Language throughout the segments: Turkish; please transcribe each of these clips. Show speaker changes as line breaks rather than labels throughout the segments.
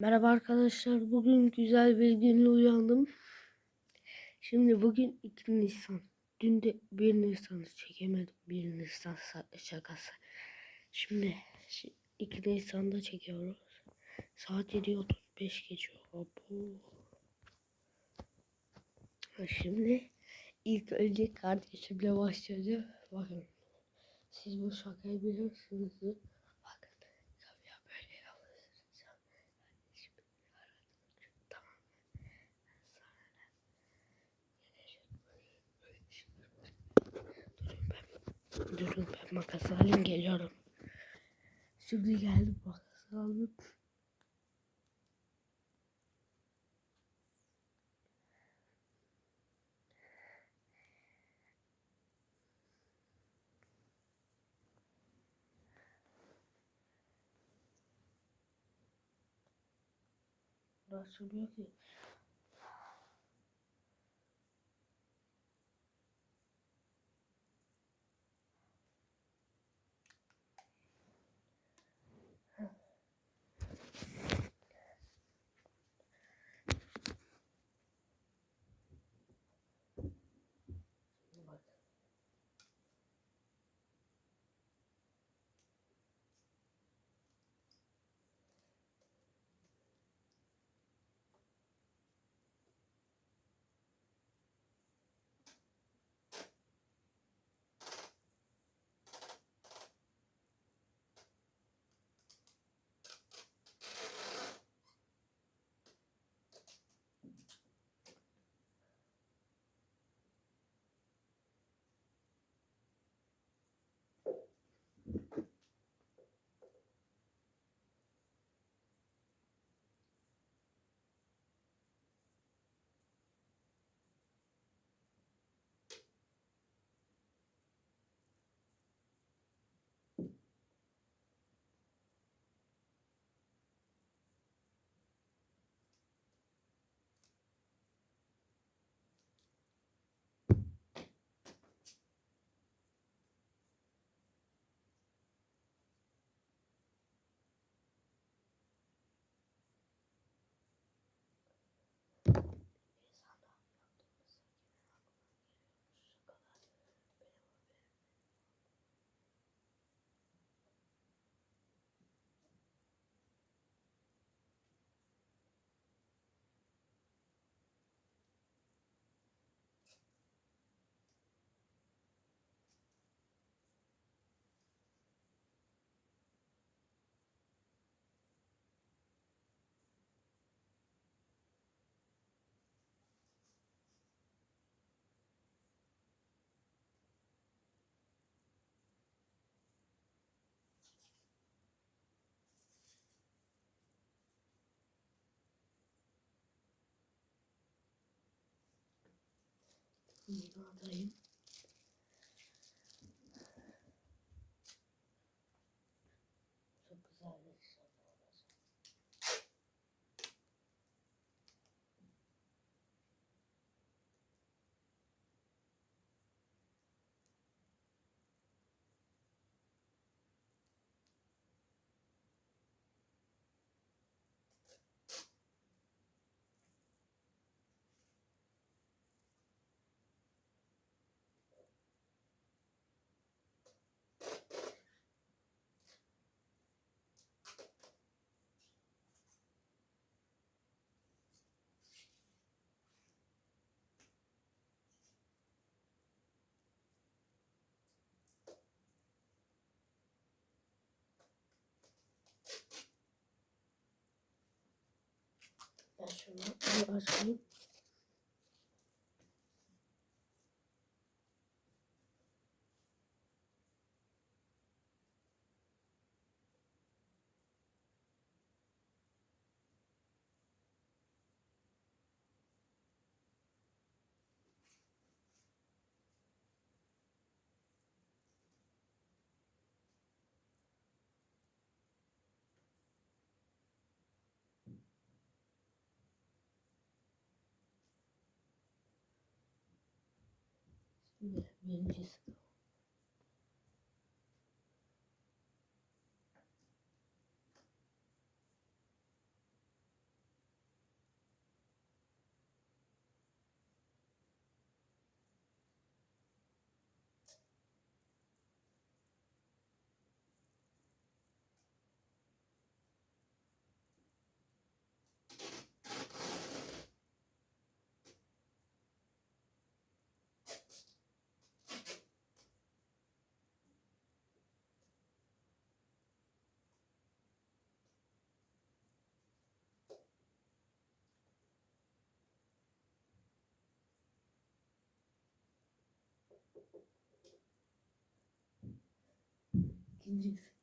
Merhaba arkadaşlar. Bugün güzel bir günle uyandım. Şimdi bugün 2 Nisan. Dün de 1 Nisan'ı çekemedim. 1 Nisan sa- şakası. Şimdi şi- 2 Nisan'da çekiyoruz. Saat 7.35 geçiyor. Abo. Şimdi ilk önce kardeşimle başlayacağım. Bakın. Siz bu şakayı biliyorsunuz. Bakın. Kapıya böyle alırsınız. Şimdi aradım. Tamam. Durun ben, makas alayım geliyorum. Şimdi geldim makas aldım. Açılmıyor ki. Bunu alayım. Çok Ben şunu açayım. Şimdi birincisi. İkincisi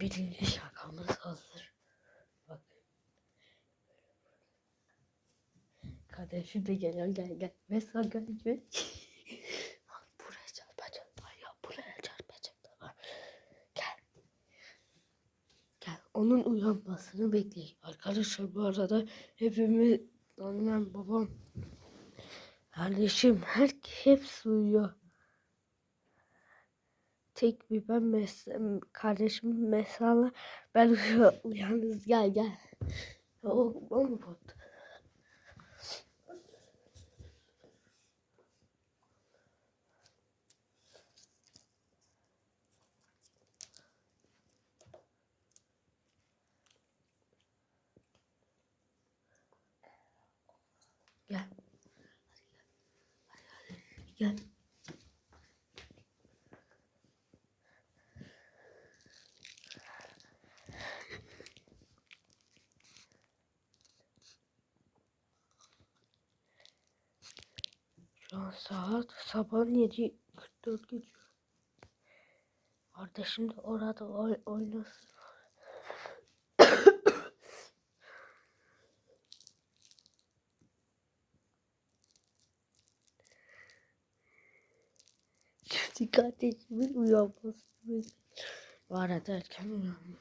Birinci şakamız hazır. Bak. Kardeşim de geliyor gel gel. Mesela gel gel. Bak buraya ya buraya çarpacak da var. Gel. Gel onun uyanmasını bekleyin. Arkadaşlar bu arada hepimiz annem babam kardeşim her hepsi uyuyor. Tek bir ben mes- kardeşim mesela ben yalnız gel gel. O, o mu bot? Gel. Gel. Şu an saat sabah 7.44 geçiyor. Kardeşim de orada oy oynasın. Şimdi kardeşimin uyanması bekliyor. Bu arada erken uyandım.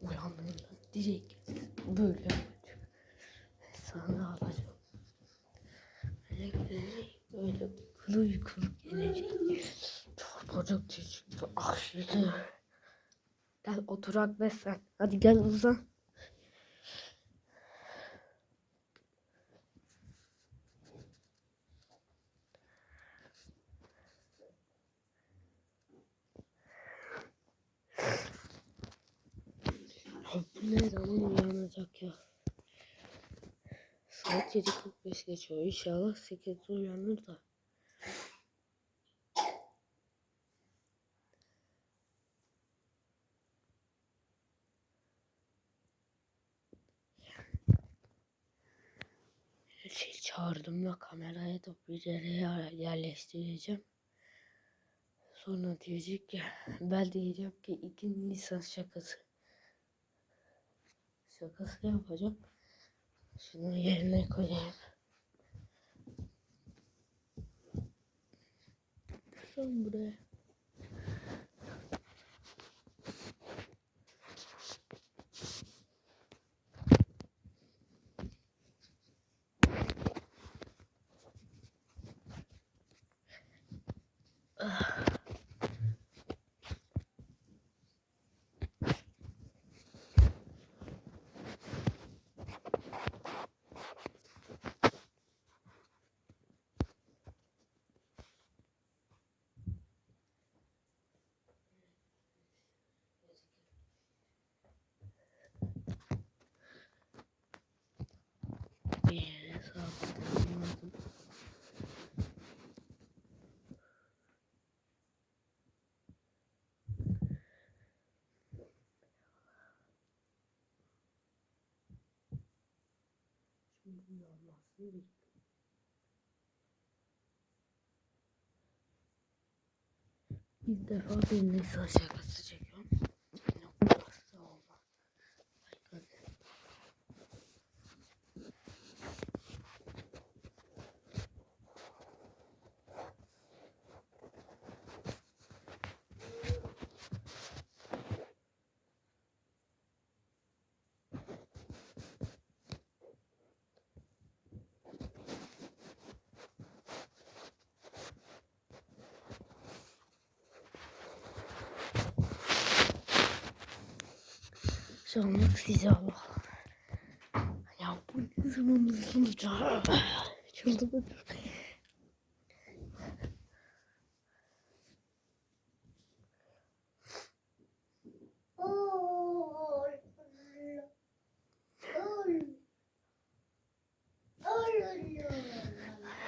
Uyandığımda direkt böyle yapacağım. Sana alacağım. Böyle. Böyle uykulu uykulu gelecek. Çorbacık çünkü aşırı. Gel oturak ve sen. Hadi gel uzan. Abi bu ne zaman uyanacak ya? Saat 7.45 geçiyor. İnşallah 8'de uyanır da. Şey çağırdım da kamerayı da bir yere yer- yerleştireceğim. Sonra diyecek ki ben diyeceğim ki 2 Nisan şakası. Şakası yapacağım. Şunu yerine koyayım. baksana buraya. Bir sabitlemem lazım. Şimdi. İlk defa bir Nisan şakası Şu anlık size Allah. Ya bu ne zaman hızlanacak? Çıldırdım.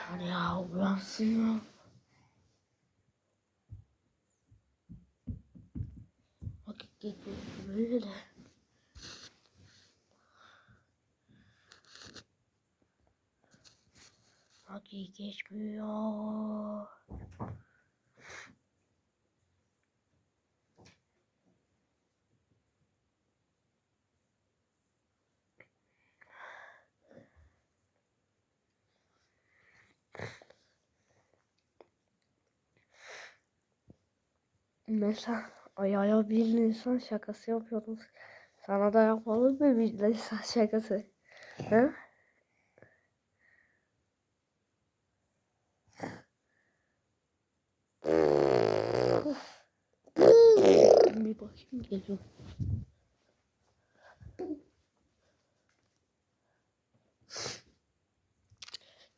Hadi ya uyansın ya. Vakit geçiyor böyle de. Vakit geçmiyor. Mesela ayağa bir insan şakası yapıyoruz. Sana da yapalım mı bir insan şakası? He? Bakayım geliyorum.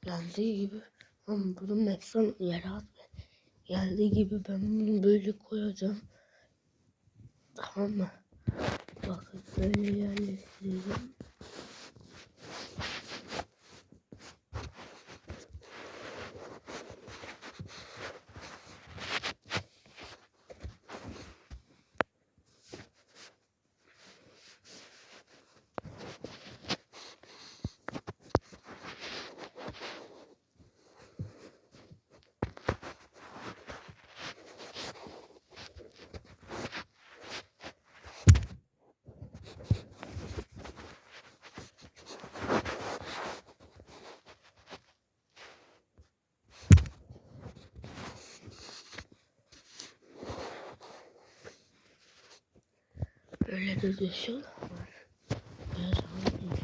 Geldiği gibi ben bunun hepsini yere atma. Geldiği gibi ben bunu böyle koyacağım. Tamam mı? Bakın böyle yerleştireceğim. Böyle de düşün. Biraz anlayacağım.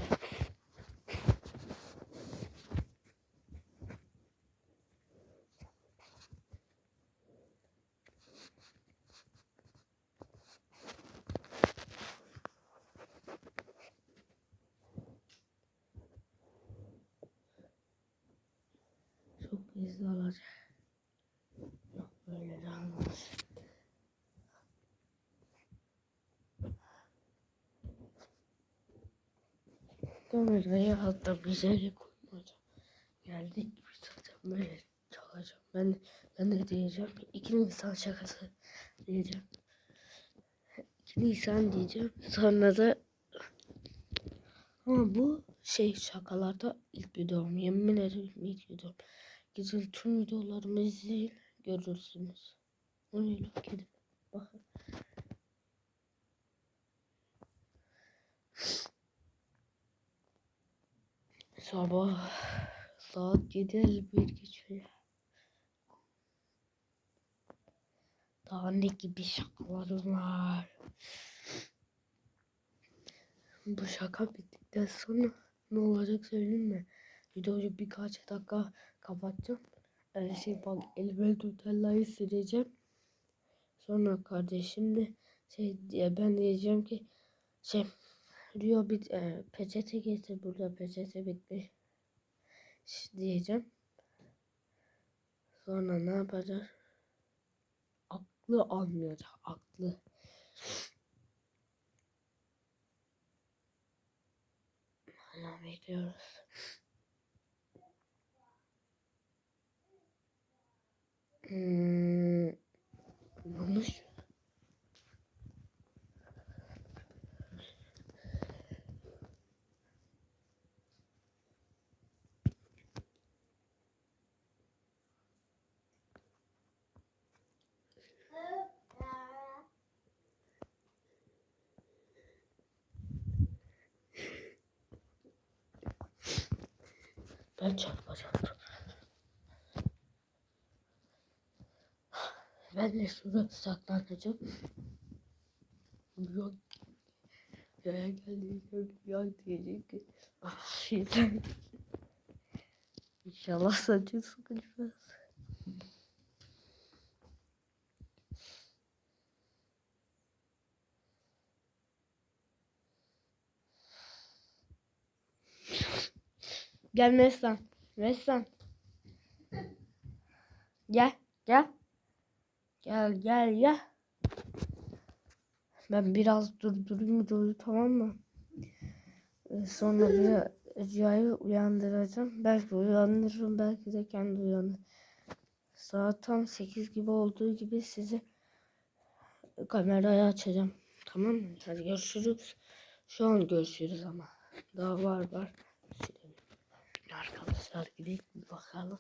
Çok hızlı olacak. Yok böyle de olmaz. Kamerayı hatta güzel koymayacağım. Geldik gibi zaten böyle çalacağım. Ben ben de diyeceğim. İki Nisan şakası diyeceğim. İki Nisan diyeceğim. Sonra da ama bu şey şakalarda ilk videom. Yemin ederim ilk videom. Gidin tüm videolarımı izleyin. Görürsünüz. O ne lan gidin. Bakın. Sabah saat 7.51 geçiyor. Daha ne gibi şakalarım var. Bu şaka bittikten sonra ne olacak söyleyeyim mi? Videoyu birkaç dakika kapatacağım. Her şey bak elime Nutella'yı sileceğim. Sonra kardeşim de şey diye ben diyeceğim ki şey Rio bir e, peçete getir burada peçete bitmiş diyeceğim. Sonra ne yapacağız? Aklı almayacak aklı. Hala bekliyoruz. Hmm, ne olmuş? Ben çarpacaktım. Ben de şurada saklanacağım. Yok. Yaya geldiğinde yok diyecek ki. Ah şeytan. İnşallah saçı sıkışmaz. Gel Meslan. Meslan. Gel. Gel. Gel gel gel. Ben biraz durdurayım videoyu tamam mı? Ee, Sonra bir Rüya'yı uyandıracağım. Belki uyandırırım belki de kendi uyanır. Saat tam 8 gibi olduğu gibi sizi kamerayı açacağım. Tamam mı? Hadi görüşürüz. Şu an görüşürüz ama. Daha var var. Arkadaşlar gidelim bakalım.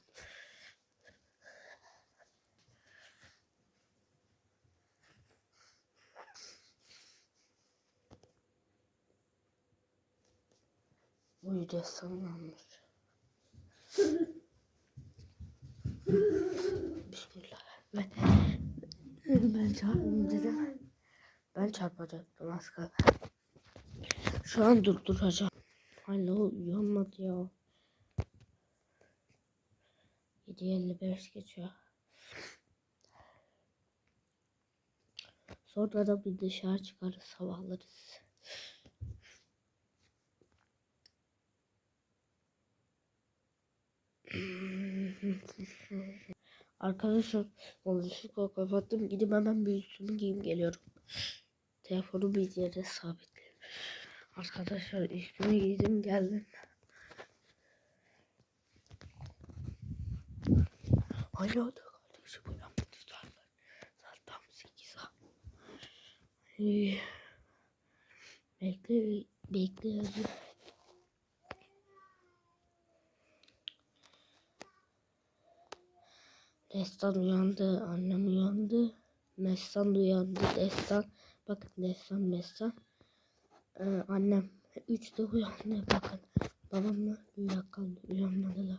Bu yüce sanılmış. Bismillah. Ben, ben çarpayım dedim. Ben çarpacaktım az. Şu an durduracağım. Hala uyanmadı ya. 7.55 geçiyor. Sonra da bir dışarı çıkarız havalarız. Arkadaşlar konuşup kapattım. Gidip hemen bir üstümü giyeyim geliyorum. Telefonu bir yere sabitleyeyim. Arkadaşlar üstümü giydim geldim. Hala da kardeşim uyanmadı zaten. Saat tam 8 ha. Bekle bekle. hadi. Destan uyandı, annem uyandı. Mestan uyandı, Destan. Bakın Destan, Mestan. Ee, annem üçte uyandı. Bakın babamla uyuyakaldı, uyanmadılar.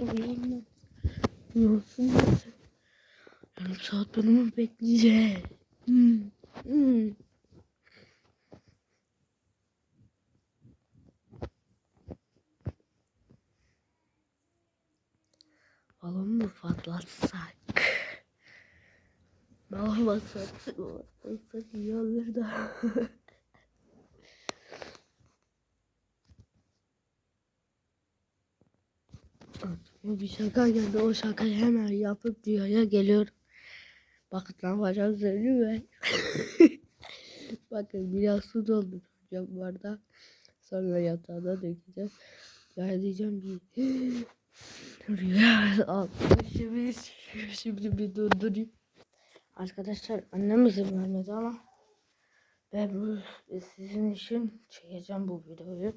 Uyanma. Uyansın mısın? Yarım saat beni mi bekleyecek? Hmm. Hmm. Balon mu patlatsak? Balon patlatsak iyi olur da. Aklıma bir şaka geldi. O şakayı hemen yapıp dünyaya geliyorum. Bakın ne yapacağım söyleyeyim mi? Bakın biraz su dolduracağım bardağa. Sonra yatağına dökeceğim. Yani diyeceğim ki Rüya şimdi, şimdi bir durdurayım. Arkadaşlar annem izin vermedi ama ben bu sizin için çekeceğim bu videoyu.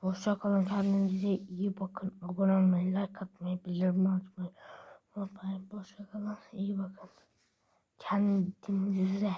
Hoşça kalın. Kendinize iyi bakın. Abone olmayı, like atmayı, bildirim açmayı unutmayın. Hoşça kalın. İyi bakın. Kendinize.